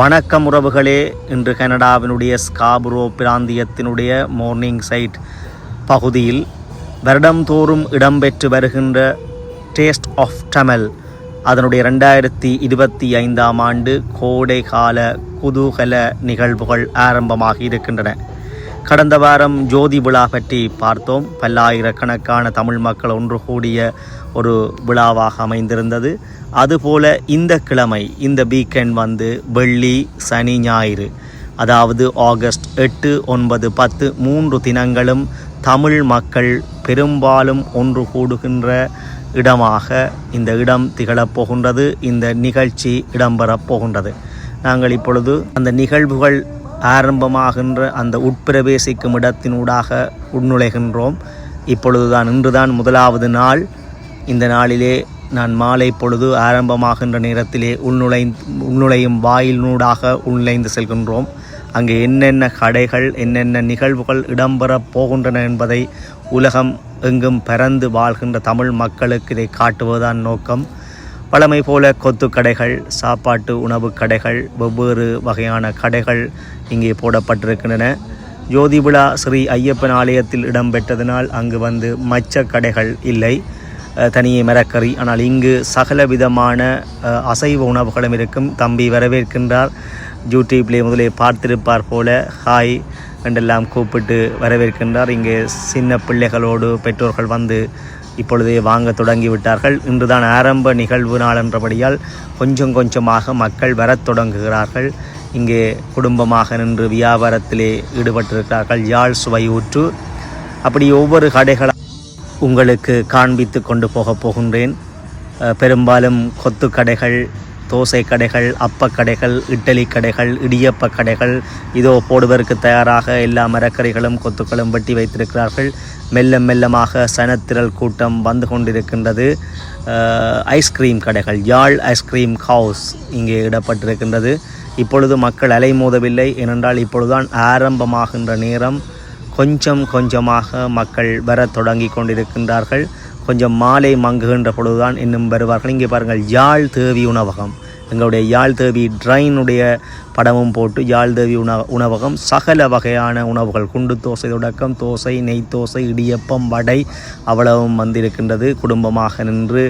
வணக்கம் உறவுகளே. இன்று கனடாவினுடைய ஸ்காபுரோ பிராந்தியத்தினுடைய மார்னிங் சைட் பகுதியில் வருடம்தோறும் இடம்பெற்று வருகின்ற டேஸ்ட் ஆஃப் டமல் அதனுடைய ரெண்டாயிரத்தி இருபத்தி ஐந்தாம் ஆண்டு கோடை கால குதூகல நிகழ்வுகள் ஆரம்பமாகி இருக்கின்றன. கடந்த வாரம் ஜோதி விழா பற்றி பார்த்தோம். பல்லாயிரக்கணக்கான தமிழ் மக்கள் ஒன்று கூடிய ஒரு விழாவாக அமைந்திருந்தது. அதுபோல இந்த கிழமை இந்த வீக்கெண்ட் வந்து வெள்ளி சனி ஞாயிறு அதாவது ஆகஸ்ட் எட்டு ஒன்பது பத்து மூன்று தினங்களும் தமிழ் மக்கள் பெரும்பாலும் ஒன்று கூடுகின்ற இடமாக இந்த இடம் திகழப் போகின்றது. இந்த நிகழ்ச்சி இடம்பெறப் போகின்றது. நாங்கள் இப்பொழுது அந்த நிகழ்வுகள் ஆரம்பமாகின்ற அந்த உட்பிரவேசிக்கும் இடத்தினூடாக உள்நுழைகின்றோம். இப்பொழுதுதான் இன்றுதான் முதலாவது நாள். இந்த நாளிலே நான் மாலை பொழுது ஆரம்பமாகின்ற நேரத்திலே உள்நுழை உள்நுழையும் வாயிலினூடாக உள்நுழைந்து செல்கின்றோம். அங்கே என்னென்ன கடைகள் என்னென்ன நிகழ்வுகள் இடம்பெறப் போகின்றன என்பதை உலகம் எங்கும் பறந்து வாழ்கின்ற தமிழ் மக்களுக்கு இதை காட்டுவதுதான் நோக்கம். பழமை போல கொத்து கடைகள் சாப்பாட்டு உணவு கடைகள் வெவ்வேறு வகையான கடைகள் இங்கே போடப்பட்டிருக்கின்றன. ஜோதி விழா ஸ்ரீ ஐயப்பன் ஆலயத்தில் இடம்பெற்றதனால் அங்கு வந்து மச்ச கடைகள் இல்லை. தனியே மரக்கறி. ஆனால் இங்கு சகல விதமான அசைவ உணவுகளும் இருக்கும். தம்பி வரவேற்கின்றார். யூடியூப்லேயே முதலே பார்த்திருப்பார் போல ஹாய் என்றெல்லாம் கூப்பிட்டு வரவேற்கின்றார். இங்கே சின்ன பிள்ளைகளோடு பெற்றோர்கள் வந்து இப்பொழுதே வாங்க தொடங்கிவிட்டார்கள். இன்றுதான் ஆரம்ப நிகழ்வு நாள் என்றபடியால் கொஞ்சம் கொஞ்சமாக மக்கள் வரத் தொடங்குகிறார்கள். இங்கே குடும்பமாக நின்று வியாபாரத்திலே ஈடுபட்டிருக்கிறார்கள். யாழ் சுவையூற்று. அப்படி ஒவ்வொரு கடைகள் உங்களுக்கு காண்பித்து கொண்டு போகப் போகின்றேன். பெரும்பாலும் கொத்து கடைகள் தோசை கடைகள் அப்பக்கடைகள் இட்டலி கடைகள் இடியப்ப கடைகள் இதோ போடுவதற்கு தயாராக எல்லா மரக்கறிகளும் கொத்துக்களும் வெட்டி வைத்திருக்கிறார்கள். மெல்ல மெல்லமாக சனத்திரள் கூட்டம் வந்து கொண்டிருக்கின்றது. ஐஸ்கிரீம் கடைகள் யாழ் ஐஸ்கிரீம் ஹவுஸ் இங்கே இடப்பட்டிருக்கின்றது. இப்பொழுது மக்கள் அலைமோதவில்லை ஏனென்றால் இப்பொழுதுதான் ஆரம்பமாகின்ற நேரம். கொஞ்சம் கொஞ்சமாக மக்கள் வரத் தொடங்கி கொண்டிருக்கின்றார்கள். கொஞ்சம் மாலை மங்குகின்ற பொழுதுதான் இன்னும் வருவார்கள். இங்கே பாருங்கள் யாழ் தேவி உணவகம். எங்களுடைய யாழ் தேவி ட்ரைனுடைய படமும் போட்டு யாழ் தேவி உண உணவகம். சகல வகையான உணவுகள் குண்டு தோசை தொடக்கம் தோசை நெய் தோசை இடியப்பம் வடை அவ்வளவும் வந்திருக்கின்றது. குடும்பமாக நின்று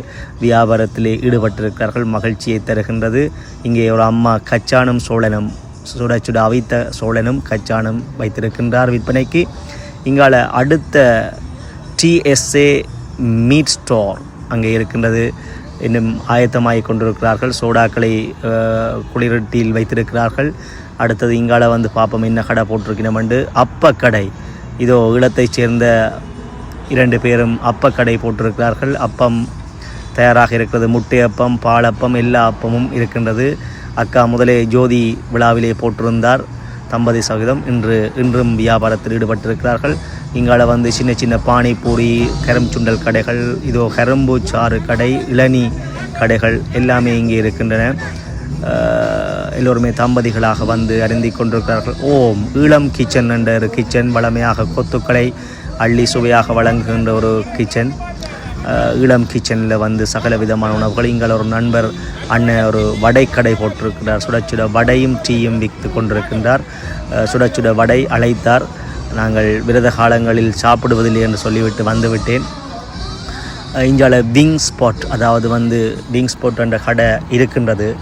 வியாபாரத்திலே ஈடுபட்டிருக்கிறார்கள். மகிழ்ச்சியை தருகின்றது. இங்கே ஒரு அம்மா கச்சானும் சோழனும் சுட சுட அவித்த சோழனும் கச்சானும் வைத்திருக்கின்றார் விற்பனைக்கு. இங்கால அடுத்த டிஎஸ்ஏ மீட் ஸ்டோர் அங்கே இருக்கின்றது. இன்னும் ஆயத்தமாகிக் கொண்டிருக்கிறார்கள். சோடாக்களை குளிரட்டியில் வைத்திருக்கிறார்கள். அடுத்தது இங்கால வந்து பார்ப்போம் என்ன கடை போட்டிருக்கணுமெண்டு அப்பக்கடை. இதோ ஈழத்தைச் சேர்ந்த இரண்டு பேரும் அப்பக்கடை போட்டிருக்கிறார்கள். அப்பம் தயாராக இருக்கிறது. முட்டையப்பம் பாலப்பம் எல்லா அப்பமும் இருக்கின்றது. அக்கா முதலே ஜோதி விழாவிலே போட்டிருந்தார். தம்பதி சகிதம் இன்று இன்றும் வியாபாரத்தில் ஈடுபட்டிருக்கிறார்கள். இங்கால வந்து சின்ன சின்ன பானிபூரி கரம் சுண்டல் கடைகள் இதோ கரும்பு சாறு கடை இளநீ கடைகள் எல்லாமே இங்கே இருக்கின்றன. எல்லோருமே தம்பதிகளாக வந்து அருந்திக் கொண்டிருக்கிறார்கள். ஓம் ஈழம் கிச்சன் என்ற ஒரு கிச்சன் வளமையாக கொத்துக்களை அள்ளி சுவையாக வழங்குகின்ற ஒரு கிச்சன். ஈழம் கிச்சனில் வந்து சகல விதமான உணவுகள். இங்கே ஒரு நண்பர் அண்ணன் ஒரு வடை கடை போட்டிருக்கிறார். சுட சுட வடையும் டீயும் விற்று கொண்டிருக்கின்றார். சுட சுட வடை அழைத்தார். நாங்கள் விரத காலங்களில் சாப்பிடுவதில்லை என்று சொல்லிவிட்டு வந்துவிட்டேன். அஹ், விங் ஸ்பாட் அதாவது வந்து விங் ஸ்பாட் என்ற கடை இருக்கின்றது.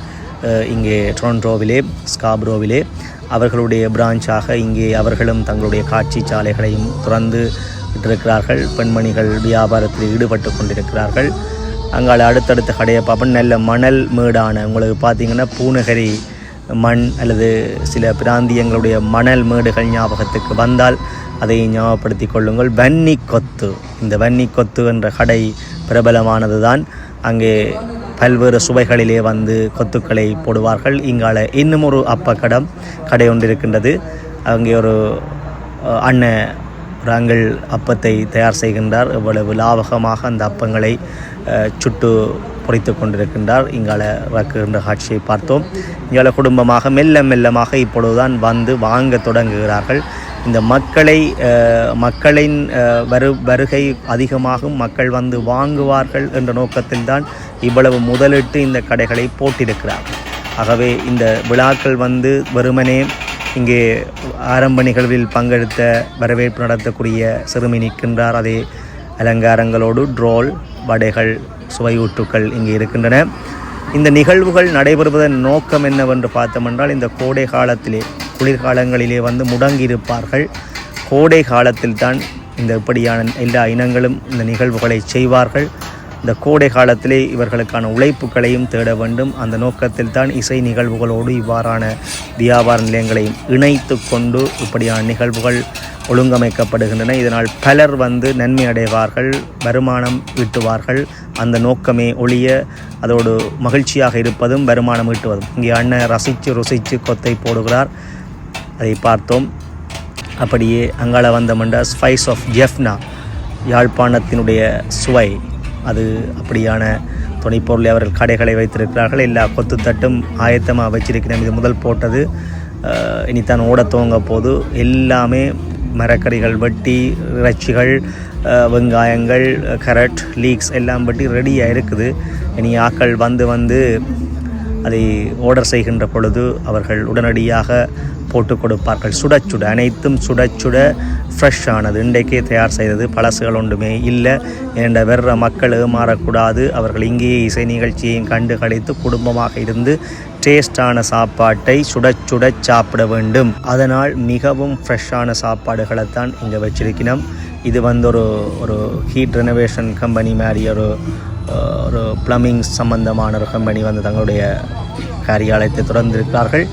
இங்கே டொரண்டோவிலே ஸ்காப்ரோவிலே. அவர்களுடைய பிரான்ச்சாக இங்கே அவர்களும் தங்களுடைய காட்சி சாலைகளையும் திறந்து விட்டிருக்கிறார்கள் பெண்மணிகள் வியாபாரத்தில் ஈடுபட்டு கொண்டிருக்கிறார்கள். அங்கால அடுத்தடுத்த கடையை பார்ப்போம் நல்ல மணல் மேடான உங்களுக்கு பார்த்தீங்கன்னா பூநகரி மண் அல்லது சில பிராந்தியங்களுடைய மணல் மேடுகள் ஞாபகத்துக்கு வந்தால் அதை ஞாபகப்படுத்தி கொள்ளுங்கள். வன்னி கொத்து இந்த வன்னி கொத்து என்ற கடை பிரபலமானது தான் அங்கே பல்வேறு சுவைகளிலே வந்து கொத்துக்களை போடுவார்கள். இங்கால இன்னும் ஒரு அப்பக்கடம் கடை ஒன்று இருக்கின்றது. அங்கே ஒரு அண்ணன் நாங்கள் அப்பத்தை தயார் செய்கின்றார். இவ்வளவு லாவகமாக அந்த அப்பங்களை சுட்டு பொறித்து கொண்டிருக்கின்றார். இங்கால வளர்க்கின்ற காட்சியை பார்த்தோம். இங்கால குடும்பமாக மெல்ல மெல்லமாக இப்பொழுதுதான் வந்து வாங்க தொடங்குகிறார்கள். இந்த மக்களை மக்களின் வரு வருகை அதிகமாகும். மக்கள் வந்து வாங்குவார்கள் என்ற நோக்கத்தில்தான் இவ்வளவு முதலிட்டு இந்த கடைகளை போட்டிருக்கிறார்கள். ஆகவே இந்த விழாக்கள் வந்து வெறுமனே இங்கே ஆரம்ப நிகழ்வில் பங்கெடுத்த வரவேற்பு நடத்தக்கூடிய சிறுமி நிற்கின்றார். அதே அலங்காரங்களோடு ட்ரோல் வடைகள் சுவையூட்டுக்கள் இங்கே இருக்கின்றன. இந்த நிகழ்வுகள் நடைபெறுவதன் நோக்கம் என்னவென்று பார்த்தோமென்றால் இந்த கோடை காலத்திலே குளிர்காலங்களிலே வந்து முடங்கியிருப்பார்கள். கோடை காலத்தில் தான் இந்த இப்படியான எல்லா இனங்களும் இந்த நிகழ்வுகளை செய்வார்கள். இந்த கோடை காலத்திலே இவர்களுக்கான உழைப்புகளையும் தேட வேண்டும். அந்த நோக்கத்தில் தான் இசை நிகழ்வுகளோடு இவ்வாறான வியாபார நிலையங்களையும் இணைத்து கொண்டு இப்படியான நிகழ்வுகள் ஒழுங்கமைக்கப்படுகின்றன. இதனால் பலர் வந்து நன்மை அடைவார்கள் வருமானம் ஈட்டுவார்கள். அந்த நோக்கமே ஒழிய அதோடு மகிழ்ச்சியாக இருப்பதும் வருமானம் ஈட்டுவதும். இங்கே அண்ணன் ரசித்து ருசித்து கொத்தை போடுகிறார். அதை பார்த்தோம். அப்படியே அங்கால வந்தமண்ட ஸ்பைஸ் ஆஃப் ஜெஃப்னா யாழ்ப்பாணத்தினுடைய சுவை. அது அப்படியான துணைப்பொருளை அவர்கள் கடைகளை வைத்திருக்கிறார்கள். எல்லா கொத்துத்தட்டும் ஆயத்தமாக வச்சிருக்கிறேன் இது முதல் போட்டது இனித்தான் ஓட துவங்க போது எல்லாமே மரக்கறிகள் வெட்டி இறைச்சிகள் வெங்காயங்கள் கரட் லீக்ஸ் எல்லாம் வெட்டி ரெடியாக இருக்குது. இனி ஆக்கள் வந்து வந்து அதை ஆர்டர் செய்கின்ற பொழுது அவர்கள் உடனடியாக போட்டு கொடுப்பார்கள். சுட சுட அனைத்தும் சுட சுட ஃப்ரெஷ் ஆனது. இன்றைக்கே தயார் செய்தது பழசுகள் ஒன்றுமே இல்லை. என்ற வெற மக்கள் ஏமாறக்கூடாது. அவர்கள் இங்கேயே இசை நிகழ்ச்சியையும் கண்டு கழித்து குடும்பமாக இருந்து டேஸ்டான சாப்பாட்டை சுட சுட சாப்பிட வேண்டும். அதனால் மிகவும் ஃப்ரெஷ்ஷான சாப்பாடுகளைத்தான் இங்கே வச்சிருக்கிறோம். இது வந்து ஒரு ஒரு ஹீட் ரெனோவேஷன் கம்பெனி மாதிரி ஒரு ஒரு ப்ளம்பிங் சம்பந்தமான ஒரு கம்பெனி வந்து தங்களுடைய காரியாலயத்தை திறந்திருக்கிறார்கள்.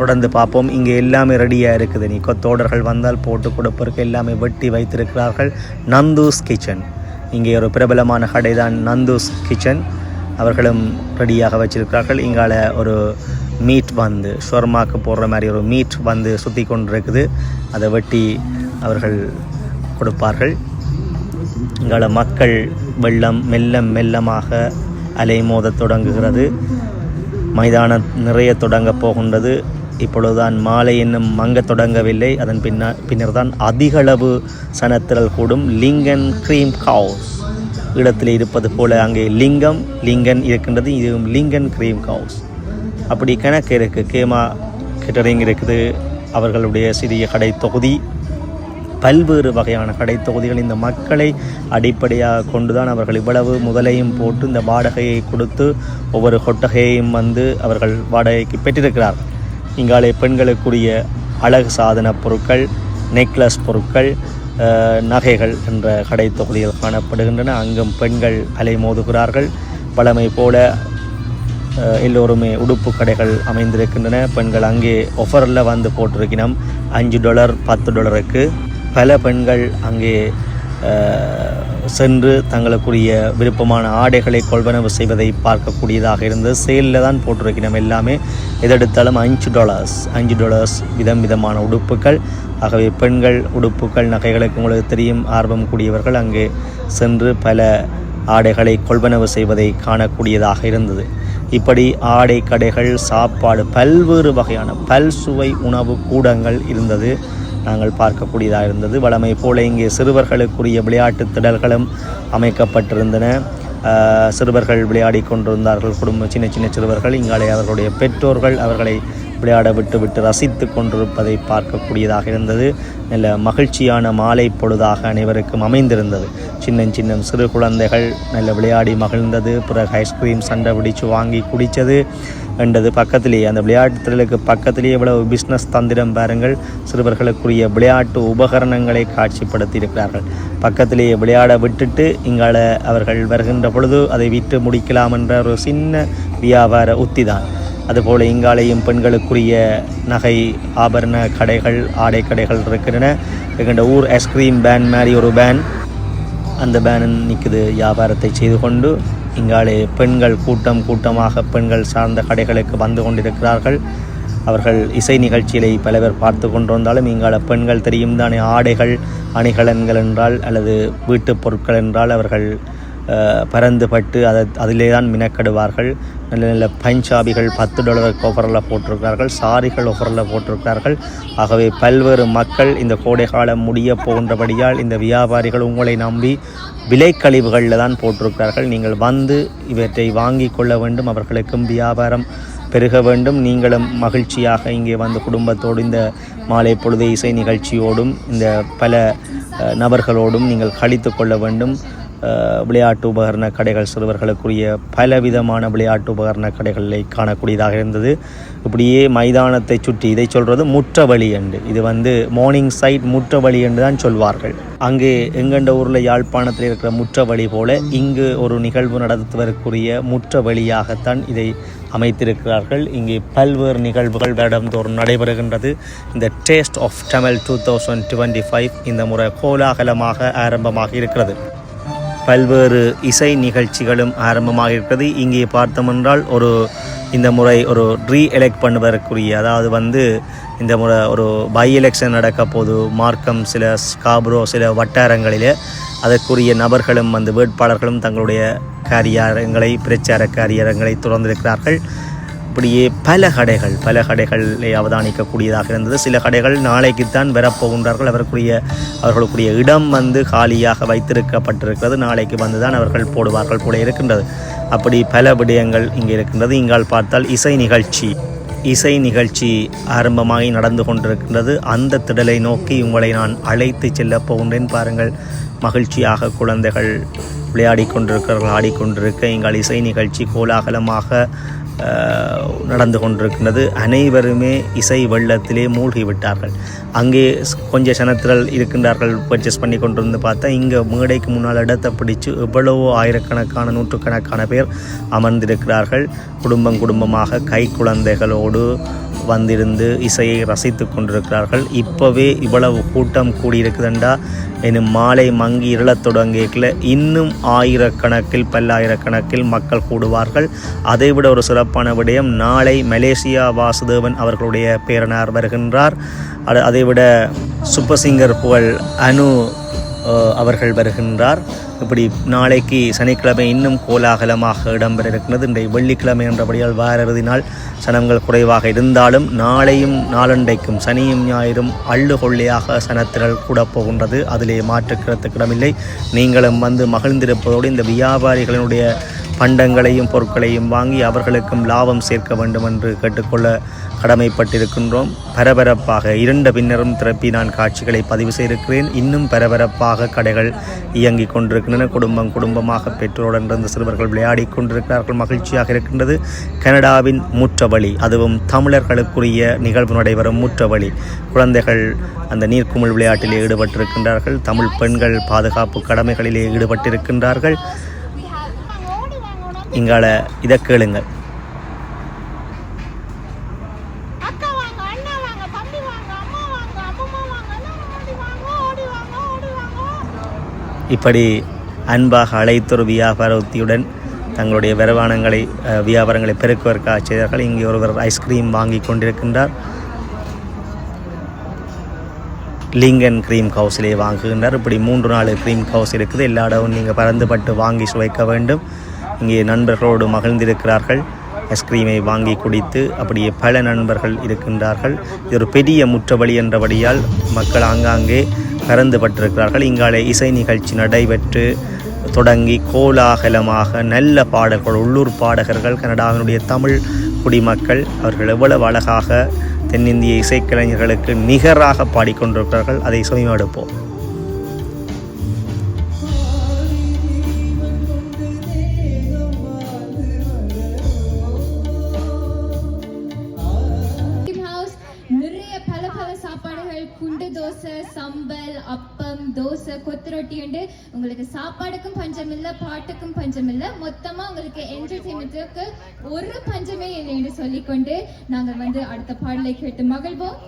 தொடர்ந்து பார்ப்போம். இங்கே எல்லாமே ரெடியாக இருக்குது. நீ கொத்தோடர்கள் வந்தால் போட்டு கொடுப்பதற்கு எல்லாமே வெட்டி வைத்திருக்கிறார்கள். நந்தூஸ் கிச்சன் இங்கே ஒரு பிரபலமான கடை தான் நந்தூஸ் கிச்சன் அவர்களும் ரெடியாக வச்சிருக்கிறார்கள். இங்கால ஒரு மீட் வந்து ஷொர்மாக்கு போடுற மாதிரி ஒரு மீட் வந்து சுற்றி கொண்டிருக்குது. அதை வெட்டி அவர்கள் கொடுப்பார்கள். இங்கால மக்கள் வெள்ளம் மெல்லம் மெல்லமாக அலைமோதத் தொடங்குகிறது. மைதானம் நிறைய தொடங்க போகின்றது. இப்பொழுதுதான் மாலை இன்னும் மங்க தொடங்கவில்லை. அதன் பின்னா பின்னர் தான் அதிகளவு சனத்திரல் கூடும். லிங்கன் க்ரீம் கவுஸ். இடத்தில் இருப்பது போல அங்கே லிங்கம் லிங்கன் இருக்கின்றது. இதுவும் லிங்கன் க்ரீம் கவுஸ். அப்படி கணக்கு இருக்குது கேமா கேட்டரிங் இருக்குது. அவர்களுடைய சிறிய கடை தொகுதி பல்வேறு வகையான கடை தொகுதிகள் இந்த மக்களை அடிப்படையாக கொண்டுதான் அவர்கள் இவ்வளவு முதலையும் போட்டு இந்த வாடகையை கொடுத்து ஒவ்வொரு கொட்டகையையும் வந்து அவர்கள் வாடகைக்கு பெற்றிருக்கிறார்கள். இங்காலே பெண்களுக்குரிய அழகு சாதன பொருட்கள் நெக்லஸ் பொருட்கள் நகைகள் என்ற கடை தொகுதிகள் காணப்படுகின்றன. அங்கும் பெண்கள் அலைமோதுகிறார்கள் பழமை போல எல்லோருமே உடுப்பு கடைகள் அமைந்திருக்கின்றன. பெண்கள் அங்கே ஒஃபரில் வந்து போட்டிருக்கிறோம் அஞ்சு டாலர் பத்து டாலருக்கு பல பெண்கள் அங்கே சென்று தங்களுக்குரிய விருப்பமான ஆடைகளை கொள்வனவு செய்வதை பார்க்கக்கூடியதாக இருந்தது. சேலில் தான் போட்டிருக்கிறோம் எல்லாமே. எதெடுத்தாலும் அஞ்சு டாலர்ஸ் அஞ்சு டாலர்ஸ் விதம் விதமான உடுப்புகள். ஆகவே பெண்கள் உடுப்புகள் நகைகளுக்கு உங்களுக்கு தெரியும் ஆர்வம் கூடியவர்கள் அங்கே சென்று பல ஆடைகளை கொள்வனவு செய்வதை காணக்கூடியதாக இருந்தது. இப்படி ஆடை கடைகள் சாப்பாடு பல்வேறு வகையான பல்சுவை உணவு கூடங்கள் இருந்தது. நாங்கள் பார்க்கக்கூடியதாக இருந்தது. வளமை போல இங்கே சிறுவர்களுக்குரிய விளையாட்டு திடல்களும் அமைக்கப்பட்டிருந்தன. சிறுவர்கள் விளையாடி கொண்டிருந்தார்கள். குடும்ப சின்ன சின்ன சிறுவர்கள். இங்காலே அவர்களுடைய பெற்றோர்கள் அவர்களை விளையாட விட்டு விட்டு ரசித்து கொண்டிருப்பதை பார்க்கக்கூடியதாக இருந்தது. நல்ல மகிழ்ச்சியான மாலை பொழுதாக அனைவருக்கும் அமைந்திருந்தது. சின்ன சின்ன சிறு குழந்தைகள் நல்ல விளையாடி மகிழ்ந்தது. பிறகு ஐஸ்கிரீம் சண்டை பிடிச்சு வாங்கி குடித்தது. என்றது பக்கத்திலேயே அந்த விளையாட்டு திடலுக்கு பக்கத்திலேயே இவ்வளவு பிஸ்னஸ் தந்திரம் பாருங்கள். சிறுவர்களுக்குரிய விளையாட்டு உபகரணங்களை காட்சிப்படுத்தி இருக்கிறார்கள் பக்கத்திலேயே விளையாட விட்டுட்டு இங்கால அவர்கள் வருகின்ற பொழுது அதை விற்று முடிக்கலாம் என்ற ஒரு சின்ன வியாபார உத்தி தான் அதுபோல் இங்காலையும் பெண்களுக்குரிய நகை ஆபரண கடைகள் ஆடை கடைகள் இருக்கின்றன. எங்கள்ட ஊர் ஐஸ்கிரீம் பேன் மாதிரி ஒரு பேன் அந்த பேனன் நிற்குது வியாபாரத்தை செய்து கொண்டு இங்காலே பெண்கள் கூட்டம் கூட்டமாக பெண்கள் சார்ந்த கடைகளுக்கு வந்து கொண்டிருக்கிறார்கள். அவர்கள் இசை நிகழ்ச்சிகளை பல பேர் பார்த்து கொண்டிருந்தாலும் இங்கால பெண்கள் தெரியும் தானே ஆடைகள் அணிகலன்கள் என்றால் அல்லது வீட்டுப் பொருட்கள் என்றால் அவர்கள் பறந்து பட்டு அதை அதிலே தான் மினக்கடுவார்கள். நல்ல நல்ல பஞ்சாபிகள் பத்து டாலர் ஆஃபரில் போட்டிருக்கிறார்கள். சாரிகள் ஆஃபரில் போட்டிருக்கிறார்கள். ஆகவே பல்வேறு மக்கள் இந்த கோடை காலம் முடிய போகின்றபடியால் இந்த வியாபாரிகள் உங்களை நம்பி விலை கழிவுகளில் தான் போட்டிருக்கிறார்கள். நீங்கள் வந்து இவற்றை வாங்கி கொள்ள வேண்டும். அவர்களுக்கும் வியாபாரம் பெருக வேண்டும். நீங்களும் மகிழ்ச்சியாக இங்கே வந்து குடும்பத்தோடு இந்த மாலை பொழுது இசை நிகழ்ச்சியோடும் இந்த பல நபர்களோடும் நீங்கள் கழித்து கொள்ள வேண்டும். விளையாட்டு உபகரண கடைகள் சிறுவர்களுக்குரிய பலவிதமான விளையாட்டு உபகரண கடைகளை காணக்கூடியதாக இருந்தது. இப்படியே மைதானத்தை சுற்றி இதை சொல்கிறது முற்றவழி என்று. இது வந்து மார்னிங் சைட் முற்றவழி என்று தான் சொல்வார்கள். அங்கே எங்கண்ட ஊரில் யாழ்ப்பாணத்தில் இருக்கிற முற்றவழி போல இங்கு ஒரு நிகழ்வு நடத்துவதற்குரிய முற்றவழியாகத்தான் இதை அமைத்திருக்கிறார்கள். இங்கே பல்வேறு நிகழ்வுகள் வருடந்தோறும் நடைபெறுகின்றது. இந்த taste of Tamil two thousand twenty five இந்த முறை கோலாகலமாக ஆரம்பமாக இருக்கிறது. பல்வேறு இசை நிகழ்ச்சிகளும் ஆரம்பமாக இருக்கிறது இங்கே பார்த்தோமென்றால் ஒரு இந்த முறை ஒரு ரீ எலெக்ட் பண்ணுவதற்குரிய அதாவது வந்து இந்த முறை ஒரு பை எலெக்ஷன் நடக்க போது மார்க்கம் சில ஸ்காப்ரோ சில வட்டாரங்களில் அதற்குரிய நபர்களும் அந்த வேட்பாளர்களும் தங்களுடைய காரியாரங்களை பிரச்சார காரியாரங்களை தொடர்ந்திருக்கிறார்கள் இப்படியே பல கடைகள் பல கடைகளை அவதானிக்கக்கூடியதாக இருந்தது. சில கடைகள் நாளைக்குத்தான் வரப்போகின்றார்கள். அவர்களுடைய அவர்களுக்குரிய இடம் வந்து காலியாக வைத்திருக்கப்பட்டிருக்கிறது. நாளைக்கு வந்து தான் அவர்கள் போடுவார்கள் போல இருக்கின்றது. அப்படி பல விடயங்கள் இங்கே இருக்கின்றது. இங்கால் பார்த்தால் இசை நிகழ்ச்சி இசை நிகழ்ச்சி ஆரம்பமாகி நடந்து கொண்டிருக்கின்றது. அந்த திடலை நோக்கி உங்களை நான் அழைத்து செல்லப் போகின்றேன். பாருங்கள் மகிழ்ச்சியாக குழந்தைகள் விளையாடி கொண்டிருக்கிறார்கள் ஆடிக்கொண்டிருக்க எங்கள் இசை நிகழ்ச்சி கோலாகலமாக நடந்து கொண்டிருக்கின்றது. அனைவருமே இசை வெள்ளத்திலே மூழ்கி விட்டார்கள் அங்கே கொஞ்ச சனத்திரல் இருக்கின்றார்கள். பர்ச்சேஸ் பண்ணி கொண்டிருந்து பார்த்தா இங்கே மேடைக்கு முன்னால் இடத்தை பிடிச்சு எவ்வளவோ ஆயிரக்கணக்கான நூற்றுக்கணக்கான பேர் அமர்ந்திருக்கிறார்கள். குடும்பம் குடும்பமாக கை குழந்தைகளோடு வந்திருந்து இசையை ரசித்து கொண்டிருக்கிறார்கள். இப்போவே இவ்வளவு கூட்டம் கூடியிருக்குதுண்டா? எனும் மாலை மங்கி இருளத் தொடங்கியக்கில் இன்னும் ஆயிரக்கணக்கில் பல்லாயிரக்கணக்கில் மக்கள் கூடுவார்கள். அதைவிட ஒரு சிறப்பான விடயம் நாளை மலேசியா வாசுதேவன் அவர்களுடைய பேரனார் வருகின்றார். அது அதைவிட சூப்பர் சிங்கர் புகழ் அனு அவர்கள் வருகின்றார். இப்படி நாளைக்கு சனிக்கிழமை இன்னும் கோலாகலமாக இடம்பெற இருக்கிறது இன்றைய வெள்ளிக்கிழமை என்றபடியால் வார இறுதி நாள் சனங்கள் குறைவாக இருந்தாலும் நாளையும் நாளண்டைக்கும் சனியும் ஞாயிறும் அள்ளுகொள்ளையாக சனத்திரள் கூட போகின்றது. அதிலே மாற்றுக்கிறதுக்கு இடமில்லை நீங்களும் வந்து மகிழ்ந்திருப்பதோடு இந்த வியாபாரிகளினுடைய பண்டங்களையும் பொருட்களையும் வாங்கி அவர்களுக்கும் லாபம் சேர்க்க வேண்டும் என்று கேட்டுக்கொள்ள கடமைப்பட்டிருக்கின்றோம். பரபரப்பாக இரண்ட பின்னரும் திறப்பி நான் காட்சிகளை பதிவு செய்திருக்கிறேன். இன்னும் பரபரப்பாக கடைகள் இயங்கிக் கொண்டிருக்கின்றன. குடும்பம் குடும்பமாக பெற்றோருடன் இருந்த சிறுவர்கள் விளையாடி கொண்டிருக்கிறார்கள். மகிழ்ச்சியாக இருக்கின்றது. கனடாவின் முற்றவழி அதுவும் தமிழர்களுக்குரிய நிகழ்வு நடைபெறும் முற்றவழி. குழந்தைகள் அந்த நீர்க்குமிழ் விளையாட்டிலே ஈடுபட்டிருக்கின்றார்கள். தமிழ் பெண்கள் பாதுகாப்பு கடமைகளிலே ஈடுபட்டிருக்கின்றார்கள். இங்கால இதை கேளுங்கள் அக்கா வாங்க அண்ணா வாங்க தம்பி வாங்க அம்மா வாங்க அப்பம்மா வாங்க எல்லாரும் ஓடி வாங்க ஓடி வாங்க ஓடி வாங்க இப்படி அன்பாக அழைத்தொரு வியாபார உத்தியுடன் தங்களுடைய வருமானங்களை வியாபாரங்களை பெருக்குவதற்காக செய்தார்கள். இங்கே ஒருவர் ஐஸ்கிரீம் வாங்கி கொண்டிருக்கின்றார். லிங்கன் க்ரீம் ஹவுஸிலே வாங்குகின்றார். இப்படி மூன்று நாலு க்ரீம் ஹவுஸ் இருக்குது. எல்லா இடமும் நீங்கள் பறந்துபட்டு வாங்கி சுவைக்க வேண்டும். இங்கே நண்பர்களோடு மகிழ்ந்திருக்கிறார்கள். ஐஸ்கிரீமை வாங்கி குடித்து அப்படியே பல நண்பர்கள் இருக்கின்றார்கள். இது ஒரு பெரிய முற்றவழி என்றபடியால் மக்கள் ஆங்காங்கே பறந்துபட்டிருக்கிறார்கள் இங்காலே இசை நிகழ்ச்சி நடைபெற்று தொடங்கி கோலாகலமாக நல்ல பாடல்கள் உள்ளூர் பாடகர்கள் கனடாவினுடைய தமிழ் குடிமக்கள் அவர்கள் எவ்வளவு அழகாக தென்னிந்திய இசைக்கலைஞர்களுக்கு நிகராக பாடிக்கொண்டிருக்கிறார்கள். அதை சுயமெடுப்போம் தோசை சம்பல் அப்பம் தோசை கொத்து ரொட்டி உண்டு உங்களுக்கு சாப்பாடுக்கும் பஞ்சம் இல்ல பாட்டுக்கும் பஞ்சம் இல்ல மொத்தமா உங்களுக்கு என்டர்டைன்மெண்ட்டுக்கு ஒரு பஞ்சமே இல்லை என்று சொல்லிக்கொண்டு நாங்கள் வந்து அடுத்த பாடலை கேட்டு மகிழ்வோம்.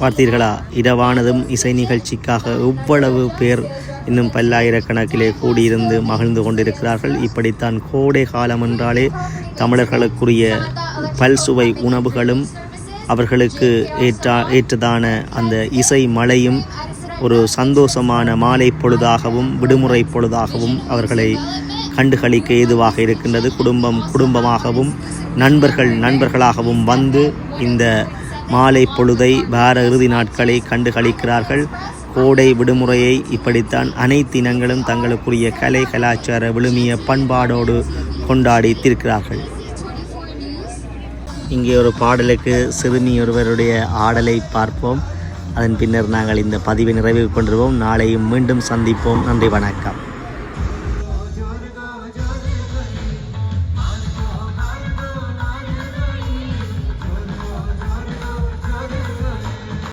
பார்த்தீர்களா? இரவானதும் இசை நிகழ்ச்சிக்காக எவ்வளவு பேர் இன்னும் பல்லாயிரக்கணக்கிலே கூடியிருந்து மகிழ்ந்து கொண்டிருக்கிறார்கள். இப்படித்தான் கோடை காலம் என்றாலே தமிழர்களுக்குரிய பல்சுவை உணவுகளும் அவர்களுக்கு ஏற்றா ஏற்றதான அந்த இசை மழையும் ஒரு சந்தோஷமான மாலை பொழுதாகவும் விடுமுறை பொழுதாகவும் அவர்களை கண்டுகளிக்க ஏதுவாக இருக்கின்றது. குடும்பம் குடும்பமாகவும் நண்பர்கள் நண்பர்களாகவும் வந்து இந்த மாலை பொழுதை வார இறுதி நாட்களை கண்டுகளிக்கிறார்கள். கோடை விடுமுறையை இப்படித்தான் அனைத்து இனங்களும் தங்களுக்குரிய கலை கலாச்சார விழுமிய பண்பாடோடு கொண்டாடி தீர்க்கிறார்கள் இங்கே ஒரு பாடலுக்கு சிறுமி ஒருவருடைய ஆடலை பார்ப்போம். அதன் பின்னர் நாங்கள் இந்த பதிவை நிறைவு கொண்டுவோம் நாளையும் மீண்டும் சந்திப்போம். நன்றி வணக்கம்.